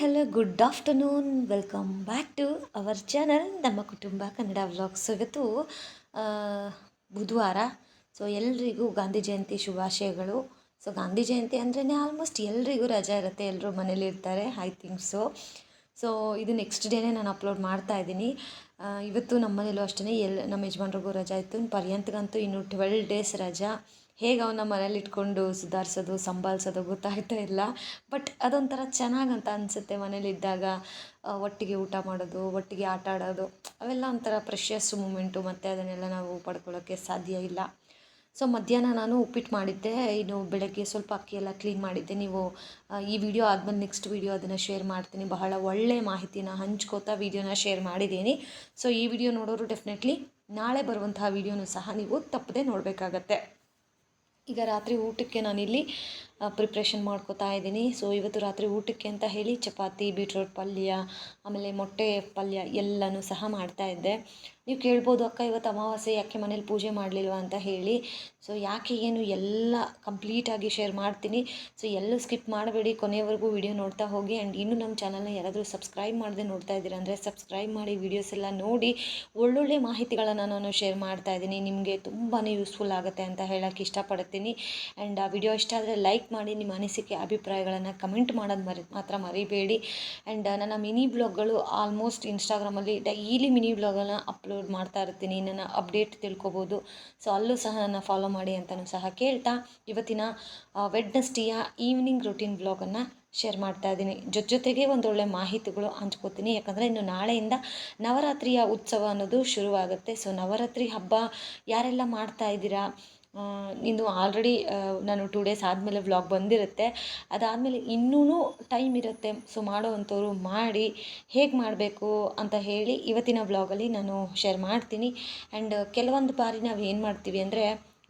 Hello good afternoon welcome back to our channel ನಮ್ಮ ಕುಟುಂಬ Kannada vlogs ಇವತ್ತು ಬುಧವಾರ. ಸೊ ಎಲ್ರಿಗೂ ಗಾಂಧಿ ಜಯಂತಿ ಶುಭಾಶಯಗಳು. ಸೊ ಗಾಂಧಿ ಜಯಂತಿ ಅಂದ್ರೇ ಆಲ್ಮೋಸ್ಟ್ ಎಲ್ರಿಗೂ ರಜಾ ಇರುತ್ತೆ. ಎಲ್ಲರೂ ಮನೇಲಿ ಇರ್ತಾರೆ. ಐ ಥಿಂಕ್ ಸೊ ಸೊ ಇದು ನೆಕ್ಸ್ಟ್ ಡೇನೇ ನಾನು ಅಪ್ಲೋಡ್ ಮಾಡ್ತಾ ಇದ್ದೀನಿ. ಇವತ್ತು ನಮ್ಮ ಮನೇಲೂ ಅಷ್ಟೇ ಎಲ್, ನಮ್ಮ ಯಜಮಾನ್ರಿಗೂ ರಜಾ ಇತ್ತು. ಪರ್ಯಂತಗಂತೂ ಇನ್ನು ಟ್ವೆಲ್ ಡೇಸ್ ರಜಾ. ಹೇಗೆ ಅವನ್ನ ಮನೇಲಿ ಇಟ್ಕೊಂಡು ಸುಧಾರಿಸೋದು ಸಂಭಾಳಿಸೋದು ಗೊತ್ತಾಗ್ತಾ ಇಲ್ಲ. ಬಟ್ ಅದೊಂಥರ ಚೆನ್ನಾಗಂತ ಅನಿಸುತ್ತೆ ಮನೇಲಿದ್ದಾಗ. ಒಟ್ಟಿಗೆ ಊಟ ಮಾಡೋದು, ಒಟ್ಟಿಗೆ ಆಟ ಆಡೋದು, ಅವೆಲ್ಲ ಒಂಥರ ಪ್ರೆಷಿಯಸ್ ಮೂಮೆಂಟು ಮತ್ತು ಅದನ್ನೆಲ್ಲ ನಾವು ಪಡ್ಕೊಳ್ಳೋಕ್ಕೆ ಸಾಧ್ಯ ಇಲ್ಲ. ಸೊ ಮಧ್ಯಾಹ್ನ ನಾನು ಉಪ್ಪಿಟ್ಟು ಮಾಡಿದ್ದೆ. ಇನ್ನು ಬೆಳಗ್ಗೆ ಸ್ವಲ್ಪ ಅಕ್ಕಿ ಎಲ್ಲ ಕ್ಲೀನ್ ಮಾಡಿದ್ದೆ. ನೀವು ಈ ವಿಡಿಯೋ ಆದಮೇಲೆ ನೆಕ್ಸ್ಟ್ ವಿಡಿಯೋ ಅದನ್ನು ಶೇರ್ ಮಾಡ್ತೀನಿ. ಬಹಳ ಒಳ್ಳೆ ಮಾಹಿತಿನ ಹಂಚ್ಕೋತಾ ವಿಡಿಯೋನ ಶೇರ್ ಮಾಡಿದ್ದೀನಿ. ಸೊ ಈ ವಿಡಿಯೋ ನೋಡೋರು ಡೆಫಿನೆಟ್ಲಿ ನಾಳೆ ಬರುವಂತಹ ವಿಡಿಯೋನು ಸಹ ನೀವು ತಪ್ಪದೆ ನೋಡಬೇಕಾಗತ್ತೆ. ಈಗ ರಾತ್ರಿ ಊಟಕ್ಕೆ ನಾನಿಲ್ಲಿ ಪ್ರಿಪ್ರೇಷನ್ ಮಾಡ್ಕೋತಾ ಇದ್ದೀನಿ. ಸೊ ಇವತ್ತು ರಾತ್ರಿ ಊಟಕ್ಕೆ ಅಂತ ಹೇಳಿ ಚಪಾತಿ ಬೀಟ್ರೋಟ್ ಪಲ್ಯ, ಆಮೇಲೆ ಮೊಟ್ಟೆ ಪಲ್ಯ ಎಲ್ಲನೂ ಸಹ ಮಾಡ್ತಾ ಇದ್ದೆ. ನೀವು ಕೇಳ್ಬೋದು, ಅಕ್ಕ, ಇವತ್ತು ಅಮಾವಾಸ್ಯೆ, ಯಾಕೆ ಮನೇಲಿ ಪೂಜೆ ಮಾಡಲಿಲ್ವ? ಅಂತ ಹೇಳಿ. ಸೊ ಯಾಕೆ ಏನು ಎಲ್ಲ ಕಂಪ್ಲೀಟಾಗಿ ಶೇರ್ ಮಾಡ್ತೀನಿ. ಸೊ ಎಲ್ಲೂ ಸ್ಕಿಪ್ ಮಾಡಬೇಡಿ. ಕೊನೆಯವರೆಗೂ ವಿಡಿಯೋ ನೋಡ್ತಾ ಹೋಗಿ. ಆ್ಯಂಡ್ ಇನ್ನೂ ನಮ್ಮ ಚಾನಲ್ನ ಯಾರಾದರೂ ಸಬ್ಸ್ಕ್ರೈಬ್ ಮಾಡದೆ ನೋಡ್ತಾ ಇದ್ದೀರಾ ಅಂದರೆ ಸಬ್ಸ್ಕ್ರೈಬ್ ಮಾಡಿ ವೀಡಿಯೋಸ್ ಎಲ್ಲ ನೋಡಿ. ಒಳ್ಳೊಳ್ಳೆ ಮಾಹಿತಿಗಳನ್ನು ನಾನು ಶೇರ್ ಮಾಡ್ತಾ ಇದ್ದೀನಿ. ನಿಮಗೆ ತುಂಬಾ ಯೂಸ್ಫುಲ್ ಆಗುತ್ತೆ ಅಂತ ಹೇಳೋಕ್ಕೆ ಇಷ್ಟಪಡ್ತೀನಿ. ಆ್ಯಂಡ್ ಆ ವಿಡಿಯೋ ಇಷ್ಟ ಆದರೆ ಲೈಕ್ ಮಾಡಿ ನಿಮ್ಮ ಅನಿಸಿಕೆ, ಅಭಿಪ್ರಾಯಗಳನ್ನು ಕಮೆಂಟ್ ಮಾಡೋದು ಮರಿ, ಮಾತ್ರ ಮರಿಬೇಡಿ. ಆ್ಯಂಡ್ ನನ್ನ ಮಿನಿ ಬ್ಲಾಗ್ಗಳು ಆಲ್ಮೋಸ್ಟ್ ಇನ್ಸ್ಟಾಗ್ರಾಮಲ್ಲಿ ಡೈಲಿ ಮಿನಿ ಬ್ಲಾಗನ್ನು ಅಪ್ಲೋಡ್ ಮಾಡ್ತಾ ಇರ್ತೀನಿ. ನನ್ನ ಅಪ್ಡೇಟ್ ತಿಳ್ಕೊಬೋದು. ಸೊ ಅಲ್ಲೂ ಸಹ ನನ್ನ ಫಾಲೋ ಮಾಡಿ ಅಂತಲೂ ಸಹ ಕೇಳ್ತಾ ಇವತ್ತಿನ ವೆಡ್ನೆಸ್ಟಿಯ ಈವ್ನಿಂಗ್ ರೂಟೀನ್ ಬ್ಲಾಗನ್ನು ಶೇರ್ ಮಾಡ್ತಾ ಇದ್ದೀನಿ. ಜೊತೆ ಜೊತೆಗೆ ಒಂದೊಳ್ಳೆ ಮಾಹಿತಿಗಳು ಹಂಚ್ಕೋತೀನಿ. ಯಾಕಂದರೆ ಇನ್ನು ನಾಳೆಯಿಂದ ನವರಾತ್ರಿಯ ಉತ್ಸವ ಅನ್ನೋದು ಶುರುವಾಗುತ್ತೆ. ಸೊ ನವರಾತ್ರಿ ಹಬ್ಬ ಯಾರೆಲ್ಲ ಮಾಡ್ತಾ ಇದ್ದೀರಾ? ಇನ್ನು ಆಲ್ರೆಡಿ ನಾನು ಟೂ ಡೇಸ್ ಆದಮೇಲೆ ವ್ಲಾಗ್ ಬಂದಿರುತ್ತೆ. ಅದಾದಮೇಲೆ ಇನ್ನೂ ಟೈಮ್ ಇರುತ್ತೆ. ಸೊ ಮಾಡೋವಂಥವ್ರು ಮಾಡಿ ಹೇಗೆ ಮಾಡಬೇಕು ಅಂತ ಹೇಳಿ ಇವತ್ತಿನ ವ್ಲಾಗಲ್ಲಿ ನಾನು ಶೇರ್ ಮಾಡ್ತೀನಿ. ಆ್ಯಂಡ್ ಕೆಲವೊಂದು ಬಾರಿ ನಾವು ಏನು ಮಾಡ್ತೀವಿ ಅಂದರೆ,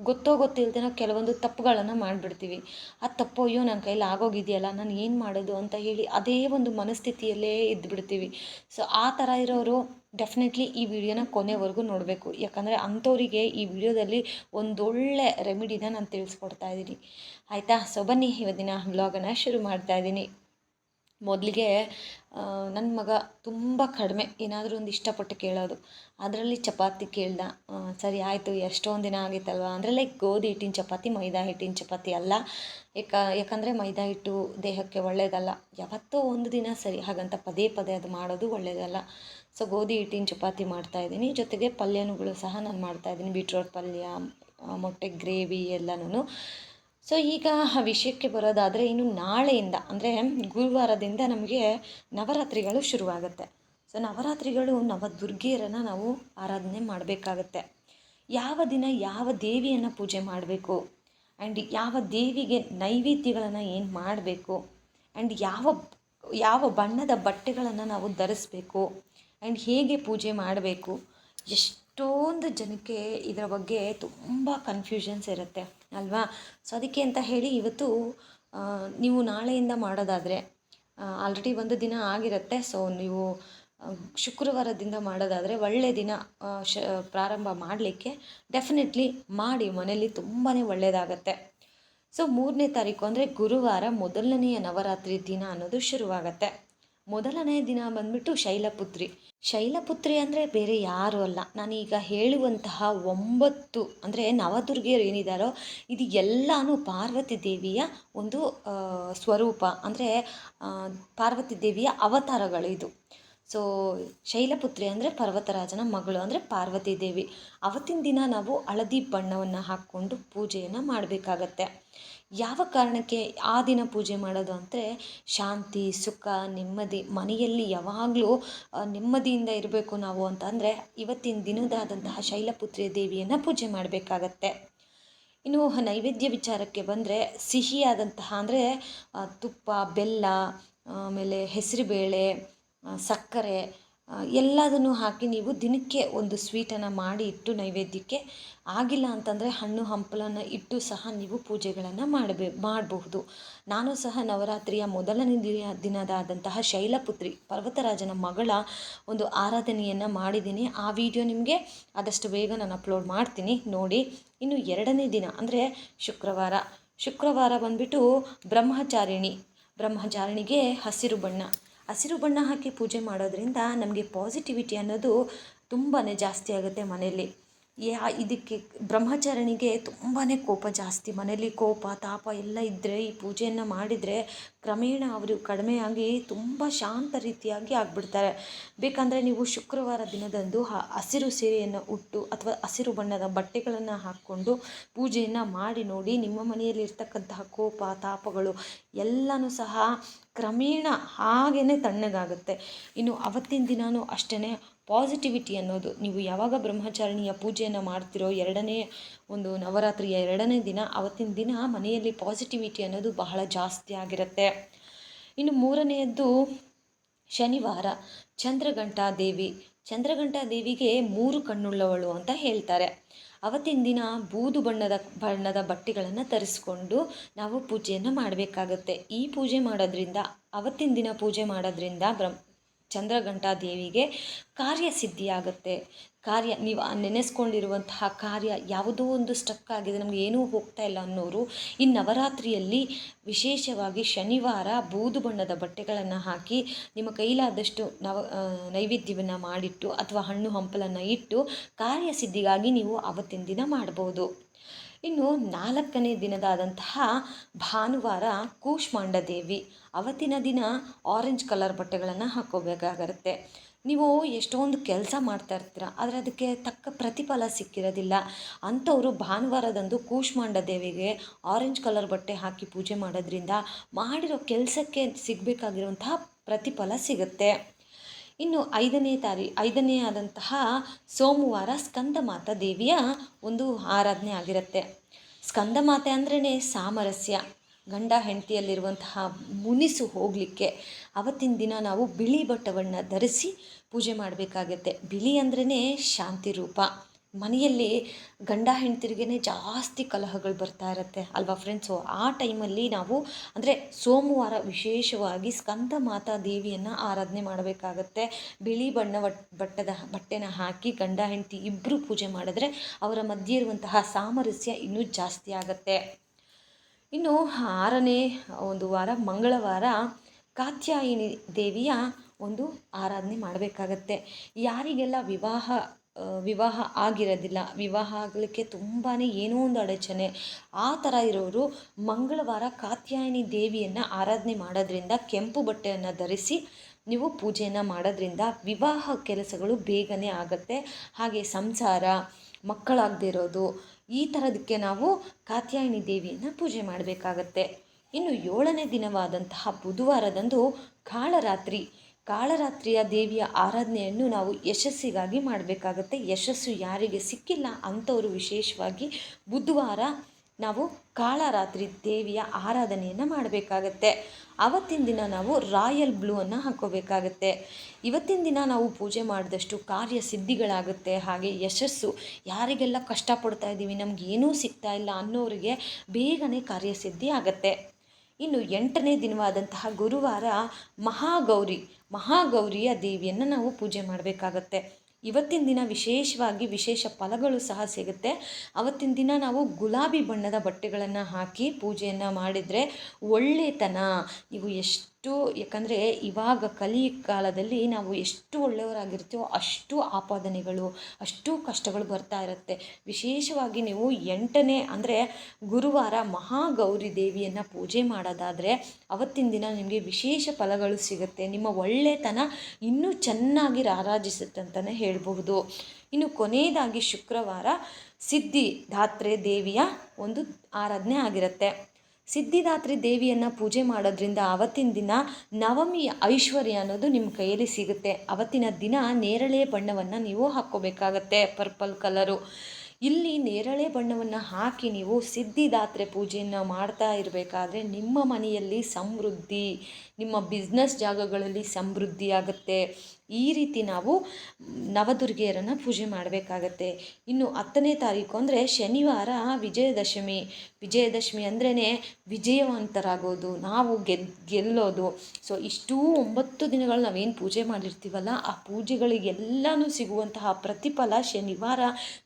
ಗೊತ್ತೋ ಗೊತ್ತಿಲ್ಲದೆ ನಾವು ಕೆಲವೊಂದು ತಪ್ಪುಗಳನ್ನು ಮಾಡಿಬಿಡ್ತೀವಿ. ಆ ತಪ್ಪು ಅಯ್ಯೋ ನನ್ನ ಕೈಲಿ ಆಗೋಗಿದೆಯಲ್ಲ, ನಾನು ಏನು ಮಾಡೋದು ಅಂತ ಹೇಳಿ ಅದೇ ಒಂದು ಮನಸ್ಥಿತಿಯಲ್ಲೇ ಇದ್ದುಬಿಡ್ತೀವಿ ಸೊ ಆ ಥರ ಇರೋರು ಡೆಫಿನೆಟ್ಲಿ ಈ ವಿಡಿಯೋನ ಕೊನೆವರೆಗೂ ನೋಡಬೇಕು. ಯಾಕಂದರೆ ಅಂಥವರಿಗೆ ಈ ವಿಡಿಯೋದಲ್ಲಿ ಒಂದೊಳ್ಳೆ ರೆಮಿಡಿನ ನಾನು ತಿಳಿಸ್ಕೊಡ್ತಾ ಇದ್ದೀನಿ. ಆಯಿತಾ? ಸೊ ಬನ್ನಿ, ಇವತ್ತಿನ ವ್ಲಾಗನ್ನು ಶುರು ಮಾಡ್ತಾ ಇದ್ದೀನಿ. ಮೊದಲಿಗೆ ನನ್ನ ಮಗ ತುಂಬ ಕಡಿಮೆ. ಏನಾದರೂ ಒಂದು ಇಷ್ಟಪಟ್ಟು ಕೇಳೋದು. ಅದರಲ್ಲಿ ಚಪಾತಿ ಕೇಳ್ದ. ಸರಿ ಆಯಿತು, ಎಷ್ಟೊಂದು ದಿನ ಆಗಿತ್ತಲ್ವ? ಅಂದರೆ ಲೈಕ್ ಗೋಧಿ ಹಿಟ್ಟಿನ ಚಪಾತಿ, ಮೈದಾ ಹಿಟ್ಟಿನ ಚಪಾತಿ ಅಲ್ಲ. ಯಾಕ ಯಾಕಂದರೆ ಮೈದಾ ಹಿಟ್ಟು ದೇಹಕ್ಕೆ ಒಳ್ಳೆಯದಲ್ಲ ಯಾವತ್ತೋ ಒಂದು ದಿನ ಸರಿ, ಹಾಗಂತ ಪದೇ ಪದೇ ಅದು ಮಾಡೋದು ಒಳ್ಳೆಯದಲ್ಲ ಸೊ ಗೋಧಿ ಹಿಟ್ಟಿನ ಚಪಾತಿ ಮಾಡ್ತಾ ಇದ್ದೀನಿ. ಜೊತೆಗೆ ಪಲ್ಯನುಗಳು ಸಹ ನಾನು ಮಾಡ್ತಾಯಿದ್ದೀನಿ ಬೀಟ್ರೋಟ್ ಪಲ್ಯ ಮೊಟ್ಟೆ ಗ್ರೇವಿ ಎಲ್ಲನೂ ಸೊ ಈಗ ಆ ವಿಷಯಕ್ಕೆ ಬರೋದಾದರೆ ಇನ್ನು ನಾಳೆಯಿಂದ, ಅಂದರೆ ಗುರುವಾರದಿಂದ ನಮಗೆ ನವರಾತ್ರಿಗಳು ಶುರುವಾಗುತ್ತೆ. ಸೊ ನವರಾತ್ರಿಗಳು ನವದುರ್ಗಿಯರನ್ನು ನಾವು ಆರಾಧನೆ ಮಾಡಬೇಕಾಗತ್ತೆ. ಯಾವ ದಿನ ಯಾವ ದೇವಿಯನ್ನು ಪೂಜೆ ಮಾಡಬೇಕು? ಆ್ಯಂಡ್ ಯಾವ ದೇವಿಗೆ ನೈವೇದ್ಯಗಳನ್ನು ಏನು ಮಾಡಬೇಕು? ಆ್ಯಂಡ್ ಯಾವ ಯಾವ ಬಣ್ಣದ ಬಟ್ಟೆಗಳನ್ನು ನಾವು ಧರಿಸ್ಬೇಕು? ಆ್ಯಂಡ್ ಹೇಗೆ ಪೂಜೆ ಮಾಡಬೇಕು? ಎಷ್ಟೊಂದು ಜನಕ್ಕೆ ಇದರ ಬಗ್ಗೆ ತುಂಬ ಕನ್ಫ್ಯೂಷನ್ಸ್ ಇರುತ್ತೆ, ಅಲ್ವಾ? ಸೊ ಅದಕ್ಕೆ ಅಂತ ಹೇಳಿ ಇವತ್ತು ನೀವು ನಾಳೆಯಿಂದ ಮಾಡೋದಾದರೆ ಆಲ್ರೆಡಿ ಒಂದು ದಿನ ಆಗಿರುತ್ತೆ. ಸೊ ನೀವು ಶುಕ್ರವಾರದಿಂದ ಮಾಡೋದಾದರೆ ಒಳ್ಳೆಯ ದಿನ ಶ, ಪ್ರಾರಂಭ ಮಾಡಲಿಕ್ಕೆ ಡೆಫಿನೆಟ್ಲಿ ಮಾಡಿ ಮನೇಲಿ ತುಂಬಾ ಒಳ್ಳೆಯದಾಗತ್ತೆ ಸೊ ಮೂರನೇ ತಾರೀಕು ಅಂದರೆ ಗುರುವಾರ ಮೊದಲನೆಯ ನವರಾತ್ರಿ ದಿನ ಅನ್ನೋದು ಶುರುವಾಗತ್ತೆ. ಮೊದಲನೇ ದಿನ ಬಂದ್ಬಿಟ್ಟು ಶೈಲಪುತ್ರಿ. ಶೈಲಪುತ್ರಿ ಅಂದರೆ ಬೇರೆ ಯಾರೂ ಅಲ್ಲ. ನಾನೀಗ ಹೇಳುವಂತಹ ಒಂಬತ್ತು ಅಂದರೆ ನವದುರ್ಗಿಯರು ಏನಿದ್ದಾರೋ ಇದು ಎಲ್ಲಾನು ಪಾರ್ವತಿ ದೇವಿಯ ಒಂದು ಸ್ವರೂಪ. ಅಂದರೆ ಪಾರ್ವತಿ ದೇವಿಯ ಅವತಾರಗಳು ಇದು ಸೊ ಶೈಲಪುತ್ರಿ ಅಂದರೆ ಪರ್ವತರಾಜನ ಮಗಳು ಅಂದರೆ ಪಾರ್ವತಿ ದೇವಿ. ಅವತ್ತಿನ ದಿನ ನಾವು ಹಳದಿ ಬಣ್ಣವನ್ನು ಹಾಕ್ಕೊಂಡು ಪೂಜೆಯನ್ನು ಮಾಡಬೇಕಾಗತ್ತೆ. ಯಾವ ಕಾರಣಕ್ಕೆ ಆ ದಿನ ಪೂಜೆ ಮಾಡೋದು ಅಂದರೆ ಶಾಂತಿ, ಸುಖ, ನೆಮ್ಮದಿ, ಮನೆಯಲ್ಲಿ ಯಾವಾಗಲೂ ನೆಮ್ಮದಿಯಿಂದ ಇರಬೇಕು ನಾವು ಅಂತಂದರೆ ಇವತ್ತಿನ ದಿನದಾದಂತಹ ಶೈಲಪುತ್ರಿ ದೇವಿಯನ್ನು ಪೂಜೆ ಮಾಡಬೇಕಾಗತ್ತೆ. ಇನ್ನು ನೈವೇದ್ಯ ವಿಚಾರಕ್ಕೆ ಬಂದರೆ ಸಿಹಿಯಾದಂತಹ ಅಂದರೆ ತುಪ್ಪ, ಬೆಲ್ಲ, ಆಮೇಲೆ ಹೆಸರುಬೇಳೆ ಸಕ್ಕರೆ ಎಲ್ಲದನ್ನು ಹಾಕಿ ನೀವು ದಿನಕ್ಕೆ ಒಂದು ಸ್ವೀಟನ್ನು ಮಾಡಿ ಇಟ್ಟು ನೈವೇದ್ಯಕ್ಕೆ ಆಗಿಲ್ಲ ಅಂತಂದರೆ ಹಣ್ಣು ಹಂಪಲನ್ನು ಇಟ್ಟು ಸಹ ನೀವು ಪೂಜೆಗಳನ್ನು ಮಾಡಬೇ, ಮಾಡಬಹುದು. ನಾನು ಸಹ ನವರಾತ್ರಿಯ ಮೊದಲನೇ ದಿನ, ದಿನದಾದಂತಹ ಶೈಲಪುತ್ರಿ, ಪರ್ವತರಾಜನ ಮಗಳ ಒಂದು ಆರಾಧನೆಯನ್ನು ಮಾಡಿದ್ದೀನಿ. ಆ ವಿಡಿಯೋ ನಿಮಗೆ ಆದಷ್ಟು ಬೇಗ ನಾನು ಅಪ್ಲೋಡ್ ಮಾಡ್ತೀನಿ. ನೋಡಿ, ಇನ್ನು ಎರಡನೇ ದಿನ ಅಂದರೆ ಶುಕ್ರವಾರ. ಶುಕ್ರವಾರ ಬಂದ್ಬಿಟ್ಟು ಬ್ರಹ್ಮಚಾರಿಣಿ, ಬ್ರಹ್ಮಚಾರಿಣಿಗೆ ಹಸಿರು ಬಣ್ಣ. ಹಸಿರು ಬಣ್ಣ ಹಾಕಿ ಪೂಜೆ ಮಾಡೋದ್ರಿಂದ ನಮಗೆ ಪಾಸಿಟಿವಿಟಿ ಅನ್ನೋದು ತುಂಬಾ ಜಾಸ್ತಿ ಆಗುತ್ತೆ ಮನೆಯಲ್ಲಿ. ಯಾ, ಇದಕ್ಕೆ ಬ್ರಹ್ಮಚಾರಿಣಿಗೆ ತುಂಬಾ ಕೋಪ ಜಾಸ್ತಿ. ಮನೇಲಿ ಕೋಪ, ತಾಪ ಎಲ್ಲ ಇದ್ದರೆ ಈ ಪೂಜೆಯನ್ನು ಮಾಡಿದರೆ ಕ್ರಮೇಣ ಅವರು ಕಡಿಮೆಯಾಗಿ ತುಂಬ ಶಾಂತ ರೀತಿಯಾಗಿ ಆಗಿಬಿಡ್ತಾರೆ. ಬೇಕಂದರೆ ನೀವು ಶುಕ್ರವಾರ ದಿನದಂದು ಹಸಿರು ಸೀರೆಯನ್ನು ಉಟ್ಟು ಅಥವಾ ಹಸಿರು ಬಣ್ಣದ ಬಟ್ಟೆಗಳನ್ನು ಹಾಕ್ಕೊಂಡು ಪೂಜೆಯನ್ನು ಮಾಡಿ ನೋಡಿ ನಿಮ್ಮ ಮನೆಯಲ್ಲಿ ಇರ್ತಕ್ಕಂತಹ ಕೋಪ, ತಾಪಗಳು ಎಲ್ಲನೂ ಸಹ ಕ್ರಮೇಣ ಹಾಗೆಯೇ ತಣ್ಣಗಾಗುತ್ತೆ. ಇನ್ನು ಅವತ್ತಿನ ದಿನವೂ ಅಷ್ಟೇ ಪಾಸಿಟಿವಿಟಿ ಅನ್ನೋದು. ನೀವು ಯಾವಾಗ ಬ್ರಹ್ಮಚಾರಿಣಿಯ ಪೂಜೆಯನ್ನು ಮಾಡ್ತಿರೋ ಎರಡನೇ ಒಂದು ನವರಾತ್ರಿಯ ಎರಡನೇ ದಿನ, ಅವತ್ತಿನ ದಿನ ಮನೆಯಲ್ಲಿ ಪಾಸಿಟಿವಿಟಿ ಅನ್ನೋದು ಬಹಳ ಜಾಸ್ತಿ ಆಗಿರುತ್ತೆ. ಇನ್ನು ಮೂರನೆಯದ್ದು ಶನಿವಾರ. ಚಂದ್ರಘಂಟಾ ದೇವಿ ಚಂದ್ರಘಂಟಾ ದೇವಿಗೆ ಮೂರು ಕಣ್ಣುಳ್ಳವಳು ಅಂತ ಹೇಳ್ತಾರೆ. ಅವತ್ತಿನ ದಿನ ಬೂದು ಬಣ್ಣದ ಬಣ್ಣದ ಬಟ್ಟೆಗಳನ್ನು ತರಿಸ್ಕೊಂಡು ನಾವು ಪೂಜೆಯನ್ನು ಮಾಡಬೇಕಾಗತ್ತೆ. ಈ ಪೂಜೆ ಮಾಡೋದ್ರಿಂದ, ಅವತ್ತಿನ ದಿನ ಪೂಜೆ ಮಾಡೋದ್ರಿಂದ ಬ್ರಹ್ಮ ಚಂದ್ರಘಂಟಾ ದೇವಿಗೆ ಕಾರ್ಯಸಿದ್ಧಿಯಾಗುತ್ತೆ. ಕಾರ್ಯ, ನೀವು ನೆನೆಸ್ಕೊಂಡಿರುವಂತಹ ಕಾರ್ಯ ಯಾವುದೋ ಒಂದು ಸ್ಟಕ್ ಆಗಿದೆ, ನಮಗೆ ಏನೂ ಹೋಗ್ತಾ ಇಲ್ಲ ಅನ್ನೋರು, ಈ ನವರಾತ್ರಿಯಲ್ಲಿ ವಿಶೇಷವಾಗಿ ಶನಿವಾರ ಬೂದು ಬಣ್ಣದ ಬಟ್ಟೆಗಳನ್ನು ಹಾಕಿ, ನಿಮ್ಮ ಕೈಲಾದಷ್ಟು ನವ ನೈವೇದ್ಯವನ್ನು ಮಾಡಿಟ್ಟು ಅಥವಾ ಹಣ್ಣು ಹಂಪಲನ್ನು ಇಟ್ಟು ಕಾರ್ಯಸಿದ್ಧಿಗಾಗಿ ನೀವು ಆವತ್ತಿನ ದಿನ ಮಾಡ್ಬೋದು. ಇನ್ನು ನಾಲ್ಕನೇ ದಿನದಾದಂತಹ ಭಾನುವಾರ ಕೂಷ್ಮಾಂಡ ದೇವಿ ಅವತ್ತಿನ ದಿನ ಆರೆಂಜ್ ಕಲರ್ ಬಟ್ಟೆಗಳನ್ನು ಹಾಕೋಬೇಕಾಗಿರುತ್ತೆ ನೀವು ಎಷ್ಟೊಂದು ಕೆಲಸ ಮಾಡ್ತಾ ಇರ್ತೀರ, ಆದರೆ ಅದಕ್ಕೆ ತಕ್ಕ ಪ್ರತಿಫಲ ಸಿಕ್ಕಿರೋದಿಲ್ಲ. ಅಂಥವರು ಭಾನುವಾರದಂದು ಕೂಷ್ಮಾಂಡ ದೇವಿಗೆ ಆರೆಂಜ್ ಕಲರ್ ಬಟ್ಟೆ ಹಾಕಿ ಪೂಜೆ ಮಾಡೋದ್ರಿಂದ ಮಾಡಿರೋ ಕೆಲಸಕ್ಕೆ ಸಿಗಬೇಕಾಗಿರುವಂತಹ ಪ್ರತಿಫಲ ಸಿಗುತ್ತೆ. ಇನ್ನು ಐದನೇ ತಾರೀ, ಐದನೇ ಆದಂತಹ ಸೋಮವಾರ ಸ್ಕಂದಮಾತ ದೇವಿಯ ಒಂದು ಆರಾಧನೆ ಆಗಿರುತ್ತೆ. ಸ್ಕಂದಮಾತೆ ಅಂದ್ರೇ ಸಾಮರಸ್ಯ. ಗಂಡ ಹೆಂಡತಿಯಲ್ಲಿರುವಂತಹ ಮುನಿಸು ಹೋಗಲಿಕ್ಕೆ ಅವತ್ತಿನ ದಿನ ನಾವು ಬಿಳಿ ಬಟ್ಟವನ್ನು ಧರಿಸಿ ಪೂಜೆ ಮಾಡಬೇಕಾಗತ್ತೆ. ಬಿಳಿ ಅಂದ್ರೇ ಶಾಂತಿ ರೂಪ. ಮನೆಯಲ್ಲಿ ಗಂಡ ಹೆಂಡ್ತಿರಿಗೇ ಜಾಸ್ತಿ ಕಲಹಗಳು ಬರ್ತಾ ಇರುತ್ತೆ ಅಲ್ವಾ ಫ್ರೆಂಡ್ಸು ಆ ಟೈಮಲ್ಲಿ ನಾವು ಅಂದರೆ ಸೋಮವಾರ ವಿಶೇಷವಾಗಿ ಸ್ಕಂದ ಮಾತಾ ದೇವಿಯನ್ನು ಆರಾಧನೆ ಮಾಡಬೇಕಾಗತ್ತೆ. ಬಿಳಿ ಬಣ್ಣ ಬಟ್ಟದ, ಬಟ್ಟೆನ ಹಾಕಿ ಗಂಡ ಹೆಂಡತಿ ಇಬ್ಬರು ಪೂಜೆ ಮಾಡಿದ್ರೆ ಅವರ ಮಧ್ಯೆ ಇರುವಂತಹ ಸಾಮರಸ್ಯ ಇನ್ನೂ ಜಾಸ್ತಿ ಆಗುತ್ತೆ. ಇನ್ನು ಆರನೇ ಒಂದು ವಾರ, ಮಂಗಳವಾರ ಕಾತ್ಯಾಯಿನಿ ದೇವಿಯ ಒಂದು ಆರಾಧನೆ ಮಾಡಬೇಕಾಗತ್ತೆ. ಯಾರಿಗೆಲ್ಲ ವಿವಾಹ ವಿವಾಹ ಆಗಿರೋದಿಲ್ಲ. ವಿವಾಹ ಆಗಲಿಕ್ಕೆ ತುಂಬಾ ಏನೋ ಒಂದು ಅಡಚಣೆ. ಆ ಥರ ಇರೋರು ಮಂಗಳವಾರ ಕಾತ್ಯಾಯಿನಿ ದೇವಿಯನ್ನು ಆರಾಧನೆ ಮಾಡೋದ್ರಿಂದ ಕೆಂಪು ಬಟ್ಟೆಯನ್ನು ಧರಿಸಿ ನೀವು ಪೂಜೆಯನ್ನು ಮಾಡೋದ್ರಿಂದ ವಿವಾಹ ಕೆಲಸಗಳು ಬೇಗನೆ ಆಗುತ್ತೆ. ಹಾಗೆ ಸಂಸಾರ, ಮಕ್ಕಳಾಗದೇ ಇರೋದು, ಈ ಥರದಕ್ಕೆ ನಾವು ಕಾತ್ಯಾಯಿನಿ ದೇವಿಯನ್ನು ಪೂಜೆ ಮಾಡಬೇಕಾಗತ್ತೆ. ಇನ್ನು ಏಳನೇ ದಿನವಾದಂತಹ ಬುಧವಾರದಂದು ಕಾಳರಾತ್ರಿ. ಕಾಳರಾತ್ರಿಯ ದೇವಿಯ ಆರಾಧನೆಯನ್ನು ನಾವು ಯಶಸ್ಸಿಗಾಗಿ ಮಾಡಬೇಕಾಗತ್ತೆ. ಯಶಸ್ಸು ಯಾರಿಗೆ ಸಿಕ್ಕಿಲ್ಲ ಅಂಥವರು ವಿಶೇಷವಾಗಿ ಬುಧವಾರ ನಾವು ಕಾಳರಾತ್ರಿ ದೇವಿಯ ಆರಾಧನೆಯನ್ನು ಮಾಡಬೇಕಾಗತ್ತೆ. ಅವತ್ತಿನ ದಿನ ನಾವು ರಾಯಲ್ ಬ್ಲೂವನ್ನು ಹಾಕ್ಕೋಬೇಕಾಗತ್ತೆ ಇವತ್ತಿನ ದಿನ ನಾವು ಪೂಜೆ ಮಾಡಿದಷ್ಟು ಕಾರ್ಯ ಸಿದ್ಧಿಗಳಾಗುತ್ತೆ. ಹಾಗೆ ಯಶಸ್ಸು ಯಾರಿಗೆಲ್ಲ ಕಷ್ಟಪಡ್ತಾ ಇದ್ದೀವಿ, ನಮ್ಗೆ ಏನೂ ಸಿಗ್ತಾ ಇಲ್ಲ ಅನ್ನೋರಿಗೆ ಬೇಗನೆ ಕಾರ್ಯಸಿದ್ಧಿ ಆಗುತ್ತೆ. ಇನ್ನು ಎಂಟನೇ ದಿನವಾದಂತಹ ಗುರುವಾರ ಮಹಾಗೌರಿ ಮಹಾಗೌರಿಯ ದೇವಿಯನ್ನು ನಾವು ಪೂಜೆ ಮಾಡಬೇಕಾಗತ್ತೆ. ಇವತ್ತಿನ ದಿನ ವಿಶೇಷವಾಗಿ ವಿಶೇಷ ಫಲಗಳು ಸಹ ಸಿಗುತ್ತೆ. ಅವತ್ತಿನ ದಿನ ನಾವು ಗುಲಾಬಿ ಬಣ್ಣದ ಬಟ್ಟೆಗಳನ್ನು ಹಾಕಿ ಪೂಜೆಯನ್ನು ಮಾಡಿದರೆ ಒಳ್ಳೆತನ. ನೀವು ಎಷ್ಟು ಎಷ್ಟು ಯಾಕಂದರೆ ಇವಾಗ ಕಲಿ ಕಾಲದಲ್ಲಿ ನಾವು ಎಷ್ಟು ಒಳ್ಳೆಯವರಾಗಿರ್ತೀವೋ ಅಷ್ಟು ಆಪಾದನೆಗಳು, ಅಷ್ಟು ಕಷ್ಟಗಳು ಬರ್ತಾ ಇರುತ್ತೆ. ವಿಶೇಷವಾಗಿ ನೀವು ಎಂಟನೇ, ಅಂದರೆ ಗುರುವಾರ ಮಹಾಗೌರಿ ದೇವಿಯನ್ನು ಪೂಜೆ ಮಾಡೋದಾದರೆ ಅವತ್ತಿನ ದಿನ ನಿಮಗೆ ವಿಶೇಷ ಫಲಗಳು ಸಿಗುತ್ತೆ. ನಿಮ್ಮ ಒಳ್ಳೆತನ ಇನ್ನೂ ಚೆನ್ನಾಗಿ ರಾರಾಜಿಸುತ್ತೆ ಅಂತಲೇ ಹೇಳಬಹುದು. ಇನ್ನು ಕೊನೆಯದಾಗಿ ಶುಕ್ರವಾರ ಸಿದ್ಧಿ ಧಾತ್ರೆ ದೇವಿಯ ಒಂದು ಆರಾಧನೆ ಆಗಿರುತ್ತೆ. ಸಿದ್ಧಿದಾತ್ರಿ ದೇವಿಯನ್ನು ಪೂಜೆ ಮಾಡೋದ್ರಿಂದ ಅವತ್ತಿನ ದಿನ ನವಮಿಯ ಐಶ್ವರ್ಯ ಅನ್ನೋದು ನಿಮ್ಮ ಕೈಯಲ್ಲಿ ಸಿಗುತ್ತೆ. ಅವತ್ತಿನ ದಿನ ನೇರಳೆ ಬಣ್ಣವನ್ನು ನೀವು ಹಾಕ್ಕೋಬೇಕಾಗತ್ತೆ, ಪರ್ಪಲ್ ಕಲರು. ಇಲ್ಲಿ ನೇರಳೆ ಬಣ್ಣವನ್ನು ಹಾಕಿ ನೀವು ಸಿದ್ಧಿದಾತ್ರೆ ಪೂಜೆಯನ್ನು ಮಾಡ್ತಾ ಇರಬೇಕಾದ್ರೆ ನಿಮ್ಮ ಮನೆಯಲ್ಲಿ ಸಮೃದ್ಧಿ, ನಿಮ್ಮ ಬಿಸ್ನೆಸ್ ಜಾಗಗಳಲ್ಲಿ ಸಮೃದ್ಧಿ ಆಗುತ್ತೆ. ಈ ರೀತಿ ನಾವು ನವದುರ್ಗೆಯರನ್ನು ಪೂಜೆ ಮಾಡಬೇಕಾಗತ್ತೆ. ಇನ್ನು ಹತ್ತನೇ ತಾರೀಕು ಅಂದರೆ ಶನಿವಾರ ವಿಜಯದಶಮಿ. ವಿಜಯದಶಮಿ ಅಂದ್ರೇ ವಿಜಯವಂತರಾಗೋದು, ನಾವು ಗೆದ್, ಗೆಲ್ಲೋದು. ಸೊ ಇಷ್ಟೂ ಒಂಬತ್ತು ದಿನಗಳು ನಾವೇನು ಪೂಜೆ ಮಾಡಿರ್ತೀವಲ್ಲ, ಆ ಪೂಜೆಗಳಿಗೆಲ್ಲನೂ ಸಿಗುವಂತಹ ಪ್ರತಿಫಲ ಶನಿವಾರ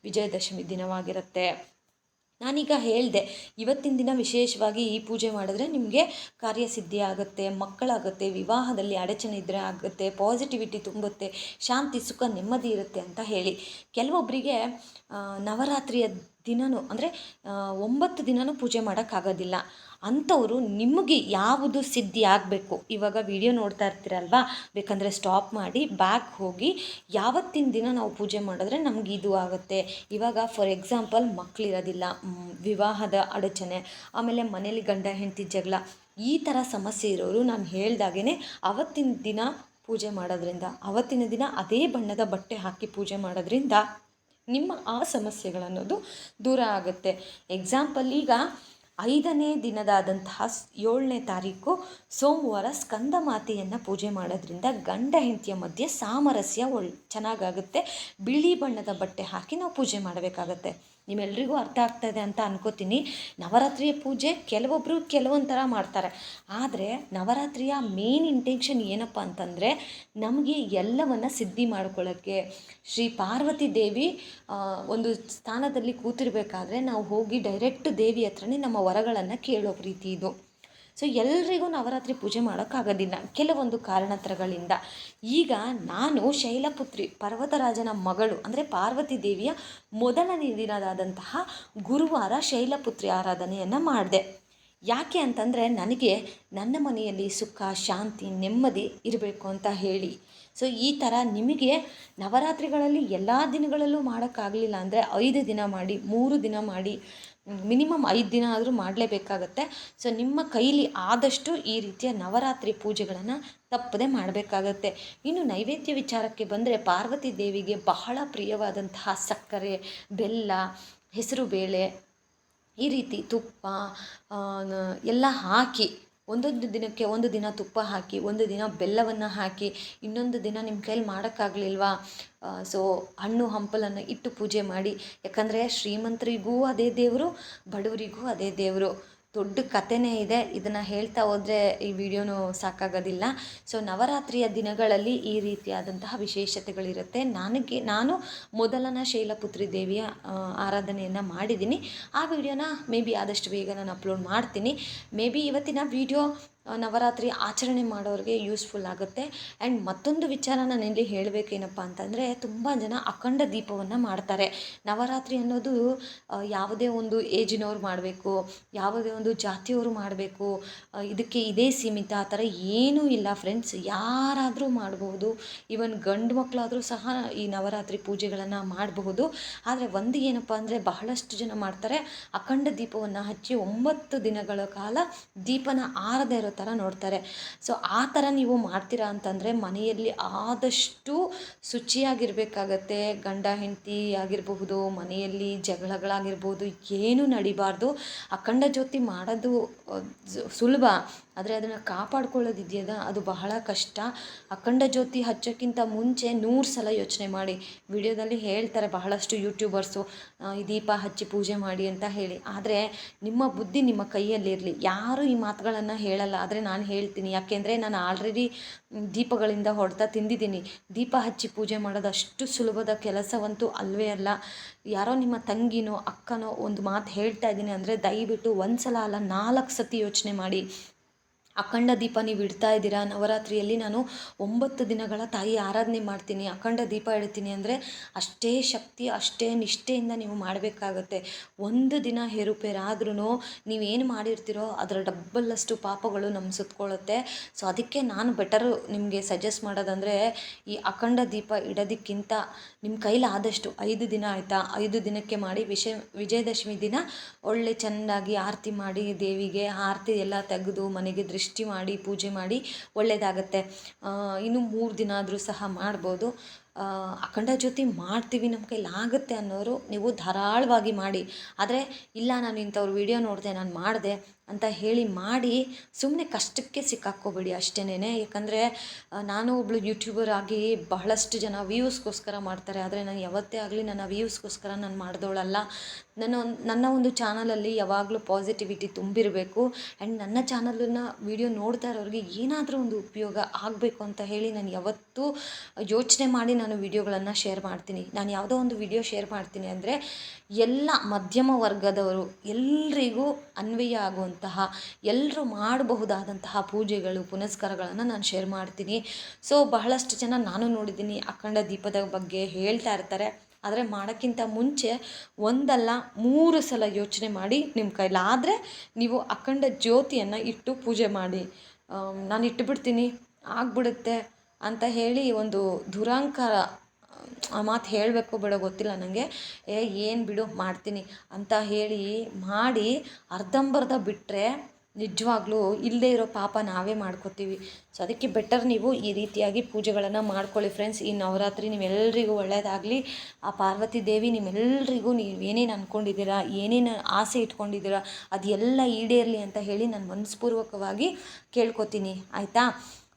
ವಿಜಯದಶಮಿ ದಿನವಾಗಿರುತ್ತೆ. ನಾನೀಗ ಹೇಳಿದೆ, ಇವತ್ತಿನ ದಿನ ವಿಶೇಷವಾಗಿ ಈ ಪೂಜೆ ಮಾಡಿದ್ರೆ ನಿಮಗೆ ಕಾರ್ಯಸಿದ್ಧಿ ಆಗುತ್ತೆ, ಮಕ್ಕಳಾಗುತ್ತೆ, ವಿವಾಹದಲ್ಲಿ ಅಡಚಣೆ ಇದ್ದರೆ ಆಗುತ್ತೆ ಪಾಸಿಟಿವಿಟಿ ತುಂಬುತ್ತೆ, ಶಾಂತಿ, ಸುಖ, ನೆಮ್ಮದಿ ಇರುತ್ತೆ ಅಂತ ಹೇಳಿ. ಕೆಲವೊಬ್ಬರಿಗೆ ನವರಾತ್ರಿಯ ದಿನವೂ ಅಂದರೆ ಒಂಬತ್ತು ದಿನವೂ ಪೂಜೆ ಮಾಡೋಕ್ಕಾಗೋದಿಲ್ಲ. ಅಂಥವರು ನಿಮಗೆ ಯಾವುದು ಸಿದ್ಧಿ ಆಗಬೇಕು? ಇವಾಗ ವಿಡಿಯೋ ನೋಡ್ತಾ ಇರ್ತೀರಲ್ವಾ? ಬೇಕಂದರೆ ಸ್ಟಾಪ್ ಮಾಡಿ ಬ್ಯಾಕ್ ಹೋಗಿ, ಯಾವತ್ತಿನ ದಿನ ನಾವು ಪೂಜೆ ಮಾಡಿದ್ರೆ ನಮ್ಗೆ ಇದು ಆಗುತ್ತೆ. ಇವಾಗ ಫಾರ್ ಎಕ್ಸಾಂಪಲ್ ಮಕ್ಕಳಿರೋದಿಲ್ಲ ವಿವಾಹದ ಅಡಚಣೆ, ಆಮೇಲೆ ಮನೇಲಿ ಗಂಡ ಹೆಂಡತಿ ಜಗಳ, ಈ ಥರ ಸಮಸ್ಯೆ ಇರೋರು ನಾನು ಹೇಳ್ದಾಗೇ ಅವತ್ತಿನ ದಿನ ಪೂಜೆ ಮಾಡೋದ್ರಿಂದ, ಅವತ್ತಿನ ದಿನ ಅದೇ ಬಣ್ಣದ ಬಟ್ಟೆ ಹಾಕಿ ಪೂಜೆ ಮಾಡೋದ್ರಿಂದ ನಿಮ್ಮ ಆ ಸಮಸ್ಯೆಗಳನ್ನೋದು ದೂರ ಆಗುತ್ತೆ. ಎಕ್ಸಾಂಪಲ್ ಈಗ ಐದನೇ ದಿನದಾದಂತಹ ಏಳನೇ ತಾರೀಕು ಸೋಮವಾರ ಸ್ಕಂದ ಮಾತೆಯನ್ನು ಪೂಜೆ ಮಾಡೋದ್ರಿಂದ ಗಂಡ ಹೆಂಡತಿಯ ಮಧ್ಯೆ ಸಾಮರಸ್ಯ ಒಳ್ ಚೆನ್ನಾಗಾಗುತ್ತೆ. ಬಿಳಿ ಬಣ್ಣದ ಬಟ್ಟೆ ಹಾಕಿ ನಾವು ಪೂಜೆ ಮಾಡಬೇಕಾಗತ್ತೆ. ನಿಮ್ಮೆಲ್ರಿಗೂ ಅರ್ಥ ಆಗ್ತಾಯಿದೆ ಅಂತ ಅನ್ಕೋತೀನಿ. ನವರಾತ್ರಿಯ ಪೂಜೆ ಕೆಲವೊಬ್ಬರು ಕೆಲವೊಂದು ಥರ ಮಾಡ್ತಾರೆ. ಆದರೆ ನವರಾತ್ರಿಯ ಮೇನ್ ಇಂಟೆನ್ಷನ್ ಏನಪ್ಪ ಅಂತಂದರೆ ನಮಗೆ ಎಲ್ಲವನ್ನು ಸಿದ್ಧಿ ಮಾಡ್ಕೊಳ್ಳೋಕ್ಕೆ ಶ್ರೀ ಪಾರ್ವತಿ ದೇವಿ ಒಂದು ಸ್ಥಾನದಲ್ಲಿ ಕೂತಿರ್ಬೇಕಾದ್ರೆ ನಾವು ಹೋಗಿ ಡೈರೆಕ್ಟ್ ದೇವಿ ಹತ್ರನೇ ನಮ್ಮ ವರಗಳನ್ನು ಕೇಳೋ ಪ್ರೀತಿ ಇದು. ಸೊ ಎಲ್ರಿಗೂ ನವರಾತ್ರಿ ಪೂಜೆ ಮಾಡೋಕ್ಕಾಗೋದಿಲ್ಲ. ಕೆಲವೊಂದು ಕಾರಣತ್ರಗಳಿಂದ. ಈಗ ನಾನು ಶೈಲಪುತ್ರಿ, ಪರ್ವತರಾಜನ ಮಗಳು, ಅಂದರೆ ಪಾರ್ವತಿ ದೇವಿಯ ಮೊದಲನೇ ದಿನದಾದಂತಹ ಗುರುವಾರ ಶೈಲಪುತ್ರಿ ಆರಾಧನೆಯನ್ನು ಮಾಡಿದೆ. ಯಾಕೆ ಅಂತಂದರೆ, ನನಗೆ ನನ್ನ ಮನೆಯಲ್ಲಿ ಸುಖ, ಶಾಂತಿ, ನೆಮ್ಮದಿ ಇರಬೇಕು ಅಂತ ಹೇಳಿ. ಸೊ ಈ ಥರ ನಿಮಗೆ ನವರಾತ್ರಿಗಳಲ್ಲಿ ಎಲ್ಲ ದಿನಗಳಲ್ಲೂ ಮಾಡೋಕ್ಕಾಗಲಿಲ್ಲ ಅಂದರೆ ಐದು ದಿನ ಮಾಡಿ, ಮೂರು ದಿನ ಮಾಡಿ ಮಿನಿಮಮ್ ಐದು ದಿನ ಆದರೂ ಮಾಡಲೇಬೇಕಾಗತ್ತೆ. ಸೊ ನಿಮ್ಮ ಕೈಲಿ ಆದಷ್ಟು ಈ ರೀತಿಯ ನವರಾತ್ರಿ ಪೂಜೆಗಳನ್ನು ತಪ್ಪದೆ ಮಾಡಬೇಕಾಗತ್ತೆ. ಇನ್ನು ನೈವೇದ್ಯ ವಿಚಾರಕ್ಕೆ ಬಂದರೆ ಪಾರ್ವತಿ ದೇವಿಗೆ ಬಹಳ ಪ್ರಿಯವಾದಂತಹ ಸಕ್ಕರೆ, ಬೆಲ್ಲ ಹೆಸರು ಬೇಳೆ ಈ ರೀತಿ ತುಪ್ಪ ಎಲ್ಲ ಹಾಕಿ ಒಂದೊಂದು ದಿನಕ್ಕೆ ಒಂದು ದಿನ ತುಪ್ಪ ಹಾಕಿ, ಒಂದು ದಿನ ಬೆಲ್ಲವನ್ನು ಹಾಕಿ, ಇನ್ನೊಂದು ದಿನ ನಿಮ್ಮ ಕೈಲಿ ಮಾಡೋಕ್ಕಾಗಲಿಲ್ವಾ? ಸೊ ಹಣ್ಣು ಹಂಪಲನ್ನು ಇಟ್ಟು ಪೂಜೆ ಮಾಡಿ. ಯಾಕಂದರೆ ಶ್ರೀಮಂತರಿಗೂ ಅದೇ ದೇವರು, ಬಡವರಿಗೂ ಅದೇ ದೇವರು. ದೊಡ್ಡ ಕಥೆನೇ ಇದೆ. ಇದನ್ನು ಹೇಳ್ತಾ ಹೋದರೆ ಈ ವಿಡಿಯೋನೂ ಸಾಕಾಗೋದಿಲ್ಲ. ಸೊ ನವರಾತ್ರಿಯ ದಿನಗಳಲ್ಲಿ ಈ ರೀತಿಯಾದಂತಹ ವಿಶೇಷತೆಗಳಿರುತ್ತೆ. ನನಗೆ, ನಾನು ಮೊದಲನ ಶೈಲಪುತ್ರಿ ದೇವಿಯ ಆರಾಧನೆಯನ್ನು ಮಾಡಿದ್ದೀನಿ. ಆ ವಿಡಿಯೋನ ಮೇ ಬಿ ಆದಷ್ಟು ಬೇಗ ನಾನು ಅಪ್ಲೋಡ್ ಮಾಡ್ತೀನಿ. ಮೇ ಬಿ ಇವತ್ತಿನ ವಿಡಿಯೋ ನವರಾತ್ರಿ ಆಚರಣೆ ಮಾಡೋರಿಗೆ ಯೂಸ್ಫುಲ್ ಆಗುತ್ತೆ. ಆ್ಯಂಡ್ ಮತ್ತೊಂದು ವಿಚಾರ ನಾನು ಇಲ್ಲಿ ಹೇಳಬೇಕೇನಪ್ಪ ಅಂತಂದರೆ, ತುಂಬ ಜನ ಅಖಂಡ ದೀಪವನ್ನು ಮಾಡ್ತಾರೆ. ನವರಾತ್ರಿ ಅನ್ನೋದು ಯಾವುದೇ ಒಂದು ಏಜಿನವ್ರು ಮಾಡಬೇಕು, ಯಾವುದೇ ಒಂದು ಜಾತಿಯವರು ಮಾಡಬೇಕು ಇದಕ್ಕೆ ಇದೇ ಸೀಮಿತ, ಆ ಥರ ಏನೂ ಇಲ್ಲ ಫ್ರೆಂಡ್ಸ್ ಯಾರಾದರೂ ಮಾಡಬಹುದು ಈವನ್ ಗಂಡು ಮಕ್ಕಳಾದರೂ ಸಹ ಈ ನವರಾತ್ರಿ ಪೂಜೆಗಳನ್ನು ಮಾಡಬಹುದು. ಆದರೆ ಒಂದು ಏನಪ್ಪ ಅಂದರೆ, ಬಹಳಷ್ಟು ಜನ ಮಾಡ್ತಾರೆ ಅಖಂಡ ದೀಪವನ್ನು ಹಚ್ಚಿ ಒಂಬತ್ತು ದಿನಗಳ ಕಾಲ ದೀಪನ ಆರದೇ ಇರೋ ಥರ ನೋಡ್ತಾರೆ. ಸೊ ಆ ಥರ ನೀವು ಮಾಡ್ತೀರಾ ಅಂತಂದರೆ ಮನೆಯಲ್ಲಿ ಆದಷ್ಟು ಶುಚಿಯಾಗಿರಬೇಕಾಗತ್ತೆ. ಗಂಡ, ಹೆಂಡತಿ ಆಗಿರಬಹುದು, ಮನೆಯಲ್ಲಿ ಜಗಳಗಳಾಗಿರ್ಬೋದು, ಏನೂ ನಡಿಬಾರ್ದು. ಅಖಂಡ ಜ್ಯೋತಿ ಮಾಡೋದು ಸುಲಭ. ಆದರೆ ಅದನ್ನು ಕಾಪಾಡ್ಕೊಳ್ಳೋದು ಇದೆಯಲ್ಲ ಅದು ಬಹಳ ಕಷ್ಟ. ಅಖಂಡ ಜ್ಯೋತಿ ಹಚ್ಚೋಕ್ಕಿಂತ ಮುಂಚೆ ನೂರು ಸಲ ಯೋಚನೆ ಮಾಡಿ. ವಿಡಿಯೋದಲ್ಲಿ ಹೇಳ್ತಾರೆ ಬಹಳಷ್ಟು ಯೂಟ್ಯೂಬರ್ಸು ದೀಪ ಹಚ್ಚಿ ಪೂಜೆ ಮಾಡಿ ಅಂತ ಹೇಳಿ. ಆದರೆ ನಿಮ್ಮ ಬುದ್ಧಿ ನಿಮ್ಮ ಕೈಯಲ್ಲಿರಲಿ ಯಾರೂ ಈ ಮಾತುಗಳನ್ನು ಹೇಳಲ್ಲ. ಆದರೆ ನಾನು ಹೇಳ್ತೀನಿ. ಯಾಕೆಂದರೆ ನಾನು ಆಲ್ರೆಡಿ ದೀಪಗಳಿಂದ ಹೊಡೆತ ತಿಂದಿದ್ದೀನಿ. ದೀಪ ಹಚ್ಚಿ ಪೂಜೆ ಮಾಡೋದು ಅಷ್ಟು ಸುಲಭದ ಕೆಲಸವಂತೂ ಅಲ್ಲವೇ ಅಲ್ಲ. ಯಾರೋ ನಿಮ್ಮ ತಂಗಿನೋ, ಅಕ್ಕನೋ ಒಂದು ಮಾತು ಹೇಳ್ತಾ ಇದ್ದೀನಿ ಅಂದರೆ ದಯವಿಟ್ಟು ಒಂದು ಸಲ ಅಲ್ಲ ನಾಲ್ಕು ಸತಿ ಯೋಚನೆ ಮಾಡಿ. ಅಖಂಡ ದೀಪ ನೀವು ಇಡ್ತಾ ಇದ್ದೀರಾ? ನವರಾತ್ರಿಯಲ್ಲಿ ನಾನು ಒಂಬತ್ತು ದಿನಗಳ ತಾಯಿ ಆರಾಧನೆ ಮಾಡ್ತೀನಿ, ಅಖಂಡ ದೀಪ ಇಡ್ತೀನಿ ಅಂದರೆ ಅಷ್ಟೇ ಶಕ್ತಿ, ಅಷ್ಟೇ ನಿಷ್ಠೆಯಿಂದ ನೀವು ಮಾಡಬೇಕಾಗತ್ತೆ. ಒಂದು ದಿನ ಹೇರುಪೇರಾದ್ರೂ ನೀವೇನು ಮಾಡಿರ್ತೀರೋ ಅದರ ಡಬ್ಬಲ್ಲಷ್ಟು ಪಾಪಗಳು ನಮ್ಮ ಸುತ್ತಕೊಳ್ಳುತ್ತೆ ಸೊ ಅದಕ್ಕೆ ನಾನು ಬೆಟರು ನಿಮಗೆ ಸಜೆಸ್ಟ್ ಮಾಡೋದಂದರೆ ಈ ಅಖಂಡ ದೀಪ ಇಡೋದಕ್ಕಿಂತ ನಿಮ್ಮ ಕೈಲಿ ಆದಷ್ಟು ಐದು ದಿನ ಆಯಿತಾ? ಐದು ದಿನಕ್ಕೆ ಮಾಡಿ ವಿಷಯ ವಿಜಯದಶಮಿ ದಿನ ಒಳ್ಳೆ ಚೆಂದಾಗಿ ಆರತಿ ಮಾಡಿ ದೇವಿಗೆ ಆರತಿ ಎಲ್ಲ ತೆಗೆದು ಮನೆಗೆ ದೃಷ್ಟಿ ದೃಷ್ಟಿ ಮಾಡಿ, ಪೂಜೆ ಮಾಡಿ ಒಳ್ಳೆಯದಾಗತ್ತೆ ಇನ್ನು ಮೂರು ದಿನ ಆದರೂ ಸಹ ಮಾಡ್ಬೋದು. ಅಖಂಡ ಜ್ಯೋತಿ ಮಾಡ್ತೀವಿ ನಮ್ಮ ಕೈಲಿ ಆಗುತ್ತೆ ಅನ್ನೋರು ನೀವು ಧಾರಾಳವಾಗಿ ಮಾಡಿ. ಆದರೆ ಇಲ್ಲ, ನಾನು ಇಂಥವ್ರ ವೀಡಿಯೋ ನೋಡಿದೆ, ನಾನು ಮಾಡಿದೆ. ಅಂತ ಹೇಳಿ ಮಾಡಿ ಸುಮ್ಮನೆ ಕಷ್ಟಕ್ಕೆ ಸಿಕ್ಕಾಕ್ಕೋಬೇಡಿ ಅಷ್ಟೇನೆ ಯಾಕಂದರೆ ನಾನು ಒಬ್ಬಳು ಯೂಟ್ಯೂಬರ್ ಆಗಿ ಬಹಳಷ್ಟು ಜನ ವ್ಯೂಸ್ಗೋಸ್ಕರ ಮಾಡ್ತಾರೆ. ಆದರೆ ನಾನು ಯಾವತ್ತೇ ಆಗಲಿ ನನ್ನ ವ್ಯೂಸ್ಗೋಸ್ಕರ ನಾನು ಮಾಡಿದವಳಲ್ಲ ನನ್ನ ಒಂದು ನನ್ನ ಒಂದು ಚಾನಲಲ್ಲಿ ಯಾವಾಗಲೂ ಪಾಸಿಟಿವಿಟಿ ತುಂಬಿರಬೇಕು. ಆ್ಯಂಡ್ ನನ್ನ ಚಾನಲನ್ನು ವೀಡಿಯೋ ನೋಡ್ತಾ ಇರೋರಿಗೆ ಏನಾದರೂ ಒಂದು ಉಪಯೋಗ ಆಗಬೇಕು ಅಂತ ಹೇಳಿ ನಾನು ಯಾವತ್ತೂ ಯೋಚನೆ ಮಾಡಿ ನಾನು ವಿಡಿಯೋಗಳನ್ನು ಶೇರ್ ಮಾಡ್ತೀನಿ. ನಾನು ಯಾವುದೋ ಒಂದು ವಿಡಿಯೋ ಶೇರ್ ಮಾಡ್ತೀನಿ ಅಂದರೆ, ಎಲ್ಲ ಮಧ್ಯಮ ವರ್ಗದವರು ಎಲ್ಲರಿಗೂ ಅನ್ವಯ ಆಗುವಂತಹ ಎಲ್ಲರೂ ಮಾಡಬಹುದಾದಂತಹ ಪೂಜೆಗಳು, ಪುನಸ್ಕಾರಗಳನ್ನು ನಾನು ಶೇರ್ ಮಾಡ್ತೀನಿ. ಸೊ ಬಹಳಷ್ಟು ಜನ ನಾನು ನೋಡಿದ್ದೀನಿ ಅಖಂಡ ದೀಪದ ಬಗ್ಗೆ ಹೇಳ್ತಾ ಇರ್ತಾರೆ. ಆದರೆ ಮಾಡೋಕ್ಕಿಂತ ಮುಂಚೆ ಒಂದಲ್ಲ, ಮೂರು ಸಲ ಯೋಚನೆ ಮಾಡಿ ನಿಮ್ಮ ಕೈಲಾದರೆ ನೀವು ಅಖಂಡ ಜ್ಯೋತಿಯನ್ನು ಇಟ್ಟು ಪೂಜೆ ಮಾಡಿ. ನಾನು ಇಟ್ಟುಬಿಡ್ತೀನಿ ಆಗಿಬಿಡುತ್ತೆ ಅಂತ ಹೇಳಿ ಒಂದು ದುರಂಕಾರ ಆ ಮಾತು ಹೇಳಬೇಕು ಬಿಡೋ, ಗೊತ್ತಿಲ್ಲ ನನಗೆ ಏ, ಏನು ಬಿಡು, ಮಾಡ್ತೀನಿ ಅಂತ ಹೇಳಿ ಮಾಡಿ ಅರ್ಧಂಬರ್ಧ ಬಿಟ್ಟರೆ ನಿಜವಾಗ್ಲೂ ಇಲ್ಲದೇ ಇರೋ ಪಾಪ ನಾವೇ ಮಾಡ್ಕೋತೀವಿ. ಸೊ ಅದಕ್ಕೆ ಬೆಟರ್ ನೀವು ಈ ರೀತಿಯಾಗಿ ಪೂಜೆಗಳನ್ನು ಮಾಡ್ಕೊಳ್ಳಿ ಫ್ರೆಂಡ್ಸ್ ಈ ನವರಾತ್ರಿ ನಿಮ್ಮೆಲ್ಲರಿಗೂ ಒಳ್ಳೆಯದಾಗಲಿ ಆ ಪಾರ್ವತಿ ದೇವಿ ನಿಮ್ಮೆಲ್ಲರಿಗೂ ನೀವು ಏನೇನು ಅಂದ್ಕೊಂಡಿದ್ದೀರಾ ಏನೇನು ಆಸೆ ಇಟ್ಕೊಂಡಿದ್ದೀರಾ ಅದೆಲ್ಲ ಈಡೇರಲಿ ಅಂತ ಹೇಳಿ ನಾನು ಮನಸ್ಪೂರ್ವಕವಾಗಿ ಕೇಳ್ಕೊತೀನಿ. ಆಯಿತಾ?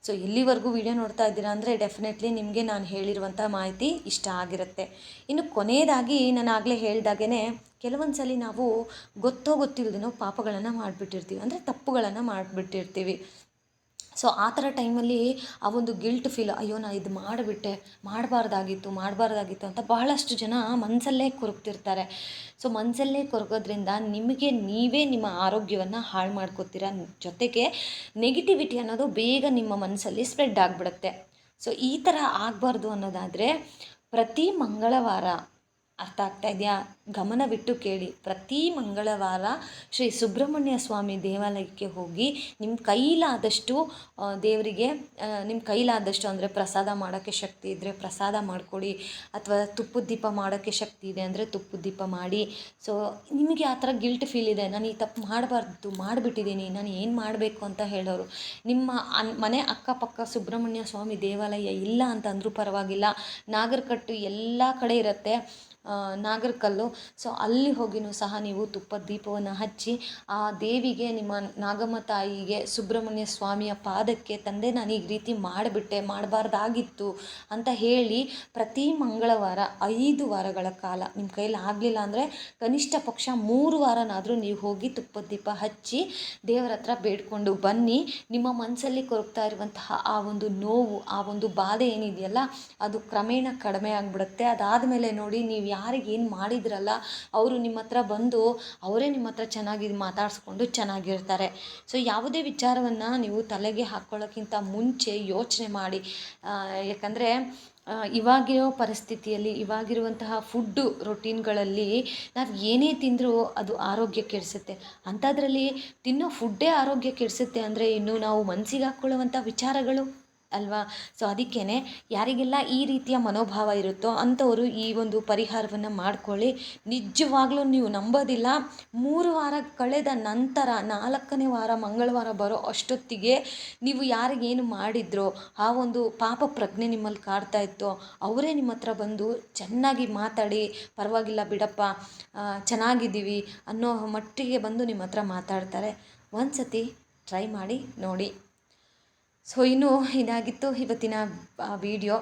ಸೊ ಇಲ್ಲಿವರೆಗೂ ವಿಡಿಯೋ ನೋಡ್ತಾ ಇದ್ದೀರಾ ಅಂದರೆ ಡೆಫಿನೆಟ್ಲಿ ನಿಮಗೆ ನಾನು ಹೇಳಿರುವಂಥ ಮಾಹಿತಿ ಇಷ್ಟ ಆಗಿರುತ್ತೆ. ಇನ್ನು ಕೊನೆಯದಾಗಿ ನಾನು ಆಗಲೇ ಹೇಳ್ದಾಗೇ ಕೆಲವೊಂದು ಸಲ ನಾವು ಗೊತ್ತೋ ಗೊತ್ತಿಲ್ಲದೇನೋ ಪಾಪಗಳನ್ನು ಮಾಡಿಬಿಟ್ಟಿರ್ತೀವಿ. ಅಂದರೆ ತಪ್ಪುಗಳನ್ನು ಮಾಡಿಬಿಟ್ಟಿರ್ತೀವಿ. ಸೊ ಆ ಥರ ಟೈಮಲ್ಲಿ ಆ ಒಂದು ಗಿಲ್ಟ್ ಫೀಲ್ ಅಯ್ಯೋ ನಾನು ಇದು ಮಾಡಿಬಿಟ್ಟೆ, ಮಾಡಬಾರ್ದಾಗಿತ್ತು ಮಾಡಬಾರ್ದಾಗಿತ್ತು ಅಂತ ಬಹಳಷ್ಟು ಜನ ಮನಸ್ಸಲ್ಲೇ ಕೊರಗ್ತಿರ್ತಾರೆ. ಸೊ ಮನಸಲ್ಲೇ ಕೊರಗೋದ್ರಿಂದ ನಿಮಗೆ ನೀವೇ ನಿಮ್ಮ ಆರೋಗ್ಯವನ್ನು ಹಾಳು ಮಾಡ್ಕೋತೀರ. ಜೊತೆಗೆ ನೆಗೆಟಿವಿಟಿ ಅನ್ನೋದು ಬೇಗ ನಿಮ್ಮ ಮನಸ್ಸಲ್ಲಿ ಸ್ಪ್ರೆಡ್ ಆಗಿಬಿಡುತ್ತೆ. ಸೊ ಈ ಥರ ಆಗಬಾರ್ದು ಅನ್ನೋದಾದರೆ ಪ್ರತಿ ಮಂಗಳವಾರ ಅರ್ಥ ಆಗ್ತಾ ಇದೆಯಾ? ಗಮನವಿಟ್ಟು ಕೇಳಿ. ಪ್ರತಿ ಮಂಗಳವಾರ ಶ್ರೀ ಸುಬ್ರಹ್ಮಣ್ಯ ಸ್ವಾಮಿ ದೇವಾಲಯಕ್ಕೆ ಹೋಗಿ ನಿಮ್ಮ ಕೈಲಾದಷ್ಟು ದೇವರಿಗೆ ನಿಮ್ಮ ಕೈಲಾದಷ್ಟು ಅಂದರೆ ಪ್ರಸಾದ ಮಾಡೋಕ್ಕೆ ಶಕ್ತಿ ಇದ್ದರೆ ಪ್ರಸಾದ ಮಾಡಿಕೊಡಿ. ಅಥವಾ ತುಪ್ಪದ ದೀಪ ಮಾಡೋಕ್ಕೆ ಶಕ್ತಿ ಇದೆ ಅಂದರೆ ತುಪ್ಪದ ದೀಪ ಮಾಡಿ. ಸೊ ನಿಮಗೆ ಆ ಥರ ಗಿಲ್ಟ್ ಫೀಲ್ ಇದೆ. ನಾನು ಈ ತಪ್ಪು ಮಾಡಬಾರ್ದು, ಮಾಡಿಬಿಟ್ಟಿದ್ದೀನಿ, ನಾನು ಏನು ಮಾಡಬೇಕು ಅಂತ ಹೇಳೋರು. ನಿಮ್ಮ ಮನೆ ಅಕ್ಕಪಕ್ಕ ಸುಬ್ರಹ್ಮಣ್ಯ ಸ್ವಾಮಿ ದೇವಾಲಯ ಇಲ್ಲ ಅಂತ ಅಂದರೂ ಪರವಾಗಿಲ್ಲ. ನಾಗರಕಟ್ಟು ಎಲ್ಲ ಕಡೆ ಇರುತ್ತೆ. ನಾಗರಕಲ್ಲು. ಸೊ ಅಲ್ಲಿ ಹೋಗಿನೂ ಸಹ ನೀವು ತುಪ್ಪದ ದೀಪವನ್ನು ಹಚ್ಚಿ, ಆ ದೇವಿಗೆ ನಿಮ್ಮ ನಾಗಮ್ಮ ತಾಯಿಗೆ ಸುಬ್ರಹ್ಮಣ್ಯ ಸ್ವಾಮಿಯ ಪಾದಕ್ಕೆ ತಂದೆ ನಾನು ಈ ರೀತಿ ಮಾಡಿಬಿಟ್ಟೆ, ಮಾಡಬಾರ್ದಾಗಿತ್ತು ಅಂತ ಹೇಳಿ ಪ್ರತಿ ಮಂಗಳವಾರ ಐದು ವಾರಗಳ ಕಾಲ ನಿಮ್ಮ ಕೈಯಲ್ಲಿ ಆಗಲಿಲ್ಲ ಅಂದರೆ ಕನಿಷ್ಠ ಪಕ್ಷ ಮೂರು ವಾರನಾದರೂ ನೀವು ಹೋಗಿ ತುಪ್ಪದ ದೀಪ ಹಚ್ಚಿ ದೇವರ ಹತ್ರ ಬೇಡ್ಕೊಂಡು ಬನ್ನಿ. ನಿಮ್ಮ ಮನಸ್ಸಲ್ಲಿ ಕೊರಗ್ತಾ ಇರುವಂತಹ ಆ ಒಂದು ನೋವು, ಆ ಒಂದು ಬಾಧೆ ಏನಿದೆಯಲ್ಲ, ಅದು ಕ್ರಮೇಣ ಕಡಿಮೆ ಆಗಿಬಿಡುತ್ತೆ. ಅದಾದಮೇಲೆ ನೋಡಿ, ನೀವು ಯಾರಿಗೆ ಏನು ಮಾಡಿದ್ರಲ್ಲ, ಅವರು ನಿಮ್ಮ ಹತ್ರ ಬಂದು ಅವರೇ ನಿಮ್ಮ ಹತ್ರ ಚೆನ್ನಾಗಿ ಮಾತಾಡಿಸ್ಕೊಂಡು ಚೆನ್ನಾಗಿರ್ತಾರೆ. ಸೊ ಯಾವುದೇ ವಿಚಾರವನ್ನು ನೀವು ತಲೆಗೆ ಹಾಕ್ಕೊಳ್ಳೋಕ್ಕಿಂತ ಮುಂಚೆ ಯೋಚನೆ ಮಾಡಿ. ಯಾಕಂದರೆ ಇವಾಗಿರೋ ಪರಿಸ್ಥಿತಿಯಲ್ಲಿ, ಇವಾಗಿರುವಂತಹ ಫುಡ್ಡು ರೊಟೀನ್ಗಳಲ್ಲಿ ನಾವು ಏನೇ ತಿಂದರೂ ಅದು ಆರೋಗ್ಯ ಕೆಡಿಸುತ್ತೆ. ಅಂಥದ್ರಲ್ಲಿ ತಿನ್ನೋ ಫುಡ್ಡೇ ಆರೋಗ್ಯ ಕೆಡಿಸುತ್ತೆ ಅಂದರೆ ಇನ್ನು ನಾವು ಮನಸ್ಸಿಗೆ ಹಾಕ್ಕೊಳ್ಳುವಂಥ ವಿಚಾರಗಳು. ಅಲ್ವಾ? ಸೊ ಅದಕ್ಕೇ ಯಾರಿಗೆಲ್ಲ ಈ ರೀತಿಯ ಮನೋಭಾವ ಇರುತ್ತೋ ಅಂಥವರು ಈ ಒಂದು ಪರಿಹಾರವನ್ನು ಮಾಡ್ಕೊಳ್ಳಿ. ನಿಜವಾಗ್ಲೂ ನೀವು ನಂಬೋದಿಲ್ಲ. ಮೂರು ವಾರ ಕಳೆದ ನಂತರ ನಾಲ್ಕನೇ ವಾರ, ಮಂಗಳವಾರ ಬರೋ ಅಷ್ಟೊತ್ತಿಗೆ ನೀವು ಯಾರಿಗೇನು ಮಾಡಿದ್ರೋ, ಆ ಒಂದು ಪಾಪ ಪ್ರಜ್ಞೆ ನಿಮ್ಮಲ್ಲಿ ಕಾಡ್ತಾ ಇತ್ತು, ಅವರೇ ನಿಮ್ಮ ಹತ್ರ ಬಂದು ಚೆನ್ನಾಗಿ ಮಾತಾಡಿ, ಪರವಾಗಿಲ್ಲ ಬಿಡಪ್ಪ ಚೆನ್ನಾಗಿದ್ದೀವಿ ಅನ್ನೋ ಮಟ್ಟಿಗೆ ಬಂದು ನಿಮ್ಮ ಹತ್ರ ಮಾತಾಡ್ತಾರೆ. ಒಂದು ಸತಿ ಟ್ರೈ ಮಾಡಿ ನೋಡಿ. ಸೊ ಇನ್ನು ಇದಾಗಿತ್ತು ಇವತ್ತಿನ ವಿಡಿಯೋ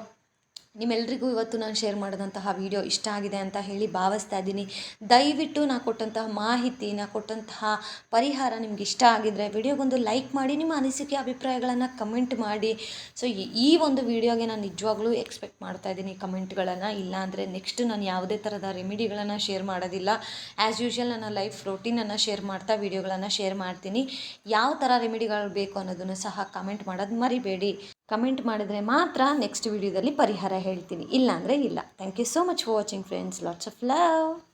ನಿಮ್ಮೆಲ್ರಿಗೂ ಇವತ್ತು ನಾನು ಶೇರ್ ಮಾಡಿದಂತಹ ವಿಡಿಯೋ ಇಷ್ಟ ಆಗಿದೆ ಅಂತ ಹೇಳಿ ಭಾವಿಸ್ತಾ ಇದ್ದೀನಿ. ದಯವಿಟ್ಟು ನಾ ಕೊಟ್ಟಂತಹ ಮಾಹಿತಿ, ನಾ ಕೊಟ್ಟಂತಹ ಪರಿಹಾರ ನಿಮ್ಗೆ ಇಷ್ಟ ಆಗಿದ್ದರೆ ವಿಡಿಯೋಗೊಂದು ಲೈಕ್ ಮಾಡಿ, ನಿಮ್ಮ ಅನಿಸಿಕೆ, ಅಭಿಪ್ರಾಯಗಳನ್ನು ಕಮೆಂಟ್ ಮಾಡಿ. ಸೊ ಈ ಒಂದು ವಿಡಿಯೋಗೆ ನಾನು ನಿಜವಾಗ್ಲೂ ಎಕ್ಸ್ಪೆಕ್ಟ್ ಮಾಡ್ತಾ ಇದ್ದೀನಿ ಕಮೆಂಟ್ಗಳನ್ನು. ಇಲ್ಲಾಂದರೆ ನೆಕ್ಸ್ಟ್ ನಾನು ಯಾವುದೇ ಥರದ ರೆಮಿಡಿಗಳನ್ನು ಶೇರ್ ಮಾಡೋದಿಲ್ಲ. ಆ್ಯಸ್ ಯೂಶ್ವಲ್ ನನ್ನ ಲೈಫ್ ರೋಟೀನನ್ನು ಶೇರ್ ಮಾಡ್ತಾ ವಿಡಿಯೋಗಳನ್ನು ಶೇರ್ ಮಾಡ್ತೀನಿ. ಯಾವ ಥರ ರೆಮಿಡಿಗಳು ಬೇಕು ಅನ್ನೋದನ್ನು ಸಹ ಕಮೆಂಟ್ ಮಾಡೋದು ಮರಿಬೇಡಿ. ಕಮೆಂಟ್ ಮಾಡಿದರೆ ಮಾತ್ರ ನೆಕ್ಸ್ಟ್ ವಿಡಿಯೋದಲ್ಲಿ ಪರಿಹಾರ ಹೇಳ್ತೀನಿ. ಇಲ್ಲಾಂದರೆ ಇಲ್ಲ. Thank you so much for watching friends lots of love